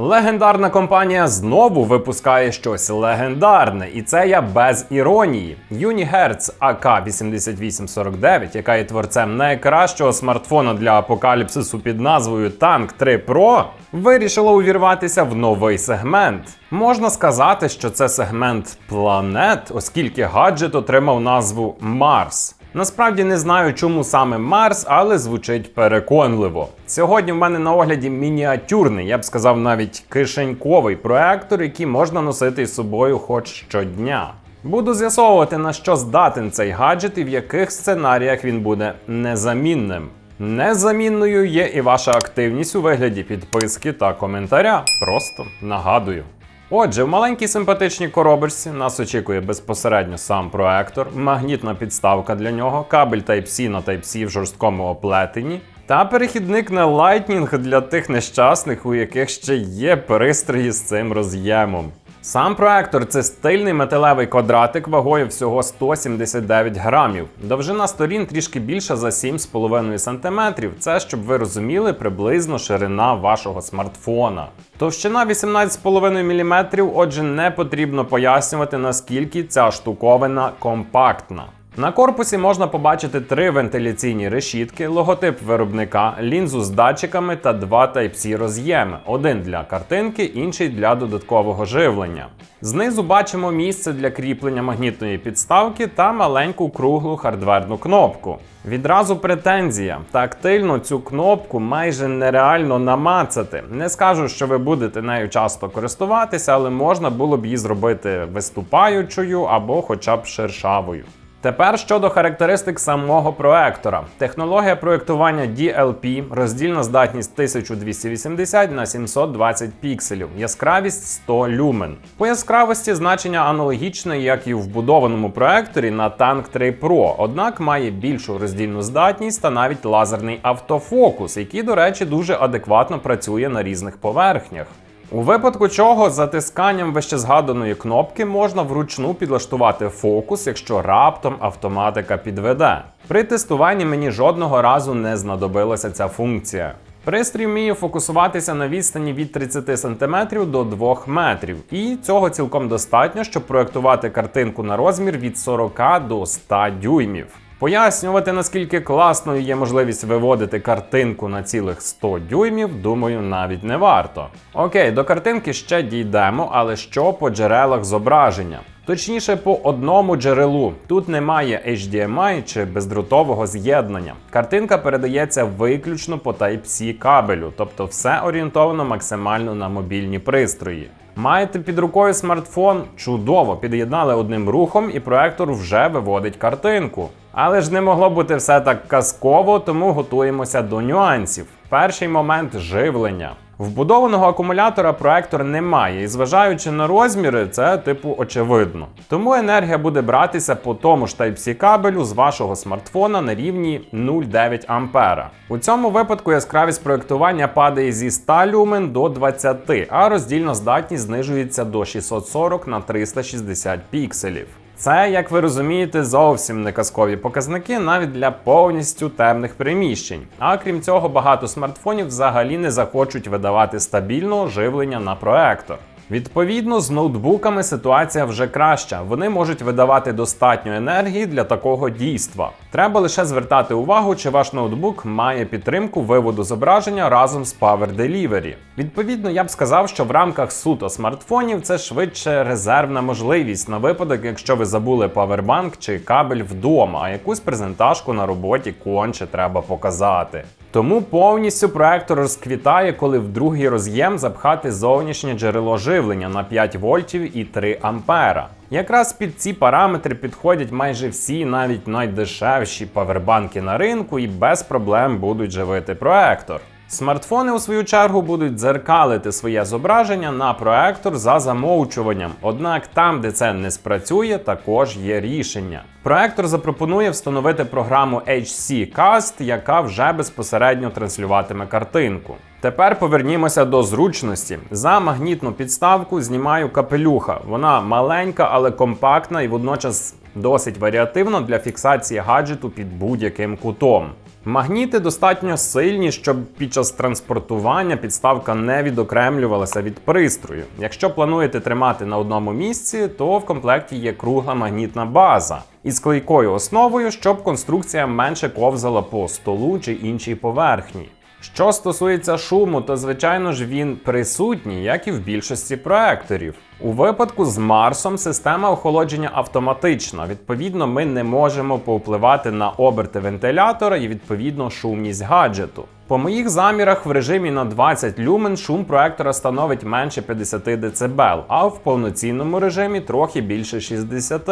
Легендарна компанія знову випускає щось легендарне, і це я без іронії. Unihertz AK8849, яка є творцем найкращого смартфона для апокаліпсису під назвою Tank 3 Pro, вирішила увірватися в новий сегмент. Можна сказати, що це сегмент планет, оскільки гаджет отримав назву Марс. Насправді не знаю, чому саме Марс, але звучить переконливо. Сьогодні в мене на огляді мініатюрний, я б сказав, навіть кишеньковий проектор, який можна носити із собою хоч щодня. Буду з'ясовувати, на що здатен цей гаджет і в яких сценаріях він буде незамінним. Незамінною є і ваша активність у вигляді підписки та коментаря. Просто нагадую. Отже, в маленькій симпатичній коробочці нас очікує безпосередньо сам проектор, магнітна підставка для нього, кабель Type-C на Type-C в жорсткому оплетенні, та перехідник на Lightning для тих нещасних, у яких ще є пристрої з цим роз'ємом. Сам проектор це стильний металевий квадратик вагою всього 179 грамів. Довжина сторін трішки більша за 7,5 см. Це, щоб ви розуміли, приблизно ширина вашого смартфона. Товщина 18,5 мм, отже, не потрібно пояснювати, наскільки ця штуковина компактна. На корпусі можна побачити три вентиляційні решітки, логотип виробника, лінзу з датчиками та два Type-C роз'єми: один для картинки, інший для додаткового живлення. Знизу бачимо місце для кріплення магнітної підставки та маленьку круглу хардверну кнопку. Відразу претензія. Тактильно цю кнопку майже нереально намацати. Не скажу, що ви будете нею часто користуватися, але можна було б її зробити виступаючою або хоча б шершавою. Тепер щодо характеристик самого проектора. Технологія проєктування DLP, роздільна здатність 1280 на 720 пікселів, яскравість 100 люмен. По яскравості значення аналогічне, як і в вбудованому проекторі на Tank 3 Pro, однак має більшу роздільну здатність та навіть лазерний автофокус, який, до речі, дуже адекватно працює на різних поверхнях. У випадку чого затисканням вище згаданої кнопки можна вручну підлаштувати фокус, якщо раптом автоматика підведе. При тестуванні мені жодного разу не знадобилася ця функція. Пристрій вміє фокусуватися на відстані від 30 см до 2 метрів, і цього цілком достатньо, щоб проєктувати картинку на розмір від 40 до 100 дюймів. Пояснювати, наскільки класною є можливість виводити картинку на цілих 100 дюймів, думаю, навіть не варто. Окей, до картинки ще дійдемо, але що по джерелах зображення? Точніше, по одному джерелу. Тут немає HDMI чи бездротового з'єднання. Картинка передається виключно по Type-C кабелю, тобто все орієнтовано максимально на мобільні пристрої. Маєте під рукою смартфон? Чудово! Під'єднали одним рухом, і проектор вже виводить картинку. Але ж не могло бути все так казково, тому готуємося до нюансів. Перший момент живлення. Вбудованого акумулятора проектор не має, і зважаючи на розміри, це типу очевидно. Тому енергія буде братися по тому ж Type-C кабелю з вашого смартфона на рівні 0,9 А. У цьому випадку яскравість проєктування падає зі 100 люмен до 20, а роздільна здатність знижується до 640 на 360 пікселів. Це, як ви розумієте, зовсім не казкові показники навіть для повністю темних приміщень. А крім цього, багато смартфонів взагалі не захочуть видавати стабільного живлення на проектор. Відповідно, з ноутбуками ситуація вже краща. Вони можуть видавати достатньо енергії для такого дійства. Треба лише звертати увагу, чи ваш ноутбук має підтримку виводу зображення разом з Power Delivery. Відповідно, я б сказав, що в рамках суто смартфонів це швидше резервна можливість на випадок, якщо ви забули павербанк чи кабель вдома, а якусь презентажку на роботі конче треба показати. Тому повністю проектор розквітає, коли в другий роз'єм запхати зовнішнє джерело живлення на 5 вольтів і 3 ампера. Якраз під ці параметри підходять майже всі, навіть найдешевші павербанки на ринку, і без проблем будуть живити проектор. Смартфони, у свою чергу, будуть дзеркалити своє зображення на проектор за замовчуванням. Однак там, де це не спрацює, також є рішення. Проектор запропонує встановити програму HC Cast, яка вже безпосередньо транслюватиме картинку. Тепер повернімося до зручності. За магнітну підставку знімаю капелюха. Вона маленька, але компактна і водночас досить варіативна для фіксації гаджету під будь-яким кутом. Магніти достатньо сильні, щоб під час транспортування підставка не відокремлювалася від пристрою. Якщо плануєте тримати на одному місці, то в комплекті є кругла магнітна база із клейкою основою, щоб конструкція менше ковзала по столу чи іншій поверхні. Що стосується шуму, то звичайно ж він присутній, як і в більшості проекторів. У випадку з Марсом система охолодження автоматична. Відповідно, ми не можемо повпливати на оберти вентилятора і відповідно шумність гаджету. По моїх замірах в режимі на 20 люмен шум проектора становить менше 50 дБ, а в повноцінному режимі трохи більше 60.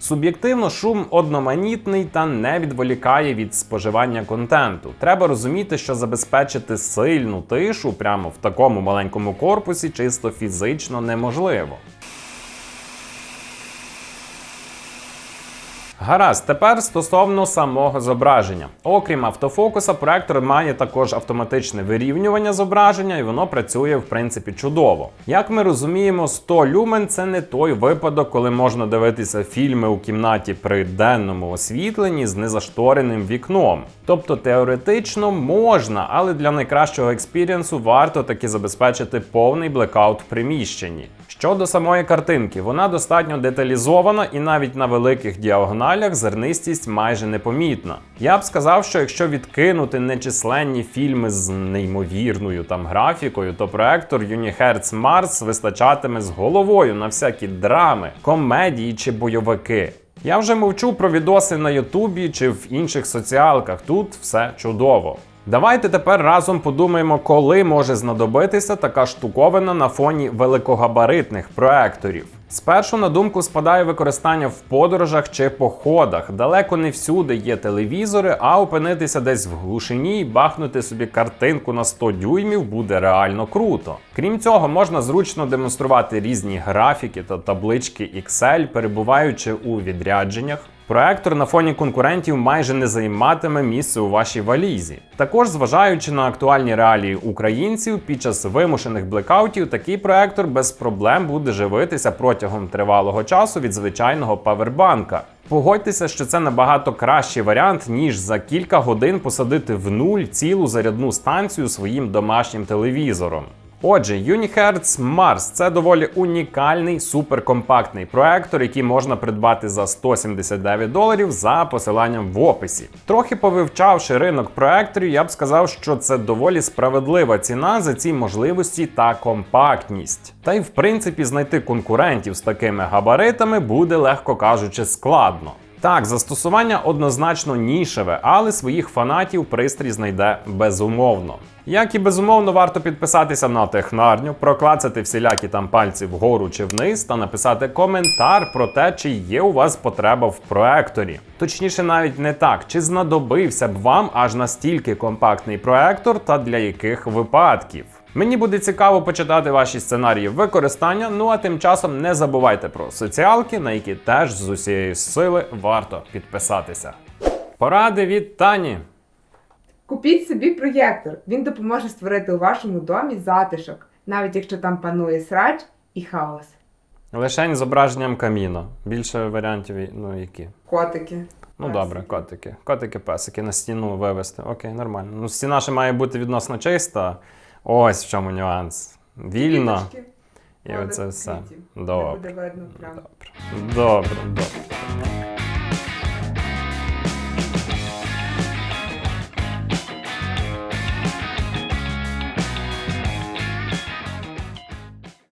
Суб'єктивно, шум одноманітний та не відволікає від споживання контенту. Треба розуміти, що забезпечити сильну тишу прямо в такому маленькому корпусі чисто фізично неможливо. Гаразд, тепер стосовно самого зображення. Окрім автофокуса, проектор має також автоматичне вирівнювання зображення, і воно працює в принципі чудово. Як ми розуміємо, 100 люмен це не той випадок, коли можна дивитися фільми у кімнаті при денному освітленні з незаштореним вікном. Тобто теоретично можна, але для найкращого експірієнсу варто таки забезпечити повний блекаут в приміщенні. Щодо самої картинки, вона достатньо деталізована і навіть на великих діагоналях зернистість майже непомітна. Я б сказав, що якщо відкинути нечисленні фільми з неймовірною там графікою, то проектор Unihertz Mars вистачатиме з головою на всякі драми, комедії чи бойовики. Я вже мовчу про відоси на Ютубі чи в інших соціалках. Тут все чудово. Давайте тепер разом подумаємо, коли може знадобитися така штуковина на фоні великогабаритних проекторів. Спершу на думку спадає використання в подорожах чи походах. Далеко не всюди є телевізори, а опинитися десь в глушині і бахнути собі картинку на 100 дюймів буде реально круто. Крім цього, можна зручно демонструвати різні графіки та таблички Excel, перебуваючи у відрядженнях. Проектор на фоні конкурентів майже не займатиме місце у вашій валізі. Також, зважаючи на актуальні реалії українців, під час вимушених блекаутів такий проектор без проблем буде живитися протягом тривалого часу від звичайного павербанка. Погодьтеся, що це набагато кращий варіант, ніж за кілька годин посадити в нуль цілу зарядну станцію своїм домашнім телевізором. Отже, Unihertz Mars це доволі унікальний суперкомпактний проектор, який можна придбати за 179 доларів за посиланням в описі. Трохи повивчавши ринок проекторів, я б сказав, що це доволі справедлива ціна за ці можливості та компактність. Та й в принципі знайти конкурентів з такими габаритами буде, легко кажучи, складно. Так, застосування однозначно нішеве, але своїх фанатів пристрій знайде безумовно. Як і безумовно варто підписатися на технарню, проклацати всілякі там пальці вгору чи вниз та написати коментар про те, чи є у вас потреба в проекторі. Точніше, навіть не так, чи знадобився б вам аж настільки компактний проектор та для яких випадків. Мені буде цікаво почитати ваші сценарії використання. Ну а тим часом не забувайте про соціалки, на які теж з усієї сили варто підписатися. Поради від Тані. Купіть собі проєктор. Він допоможе створити у вашому домі затишок, навіть якщо там панує срач і хаос. Лишень зображенням каміно. Більше варіантів, ну які. Котики. Ну Песики. добре, котики. Котики, песики на стіну вивести. Окей, нормально. Ну, стіна ще має бути відносно чиста. Ось в чому нюанс. Вільно. Квіточки. І оце все. Добре. Добре, добре.